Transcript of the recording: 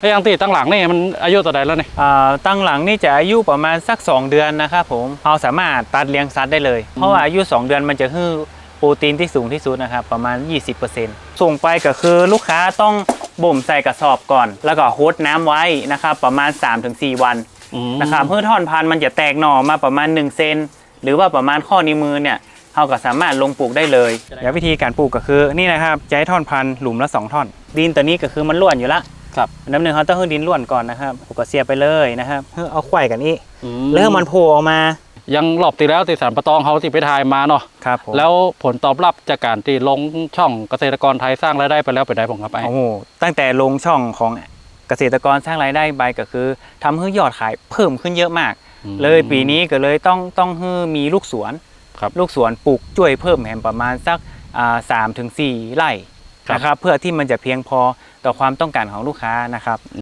ไอ้อยังตีตั้งหลังนี่มันอายุต่อใดแล้วเนี่ยอ่าตั้งหลังนี่จะอายุประมาณสัก 2 เดือนนะครับผมเราสามารถตัดเลี้ยงสัตว์ได้เลย เพราะว่าอายุ 2 เดือนมันจะให้โปรตีนที่สูงที่สุดนะครับประมาณ 20%ส่งไปก็คือลูกค้าต้องบ่มใส่กระสอบก่อน แล้วก็โฮดน้ำไว้นะครับประมาณ 3-4 วันอืมนะครับเพื่อท่อนพันธุ์มันจะแตกหน่อมาประมาณ 1 เซนหรือว่าประมาณข้อนิ้วมือเนี่ยเราก็สามารถลงปลูกได้เลยแล้ววิธีการปลูกก็คือนี่นะครับจะให้ท่อนพันธุ์หลุมละสองท่อน ดินตัวนี้ก็คือมันล้วนอยู่ละ ครับน้ำหนึ่งเขาต้องให้ดินล้วนก่อนนะครับปลูกก็เสียบไปเลยนะครับเพื่อเอาไข่กันนี้อืแล้วให้มันโผล่ออกมา ยังรอบตีแล้วตีสารปะตองเขาที่ไปถ่ายมาเนาะครับผมแล้วผลตอบรับจากการที่ลงช่องเกษตรกรไทยสร้างรายได้ไปแล้วไปได้ผมครับไอ้โอ้โหตั้งแต่ลงช่องของเกษตรกรสร้างรายได้ไปก็คือทำให้ยอดขายเพิ่มขึ้นเยอะมากอืมเลยปีนี้ก็เลยต้องต้องให้มีลูกสวนครับลูกสวนปลูกจ้วยเพิ่มแหมประมาณสักสามถึงสี่ไร่ครับ นะครับเพื่อที่มันจะเพียงพอต่อความต้องการของลูกค้านะครับ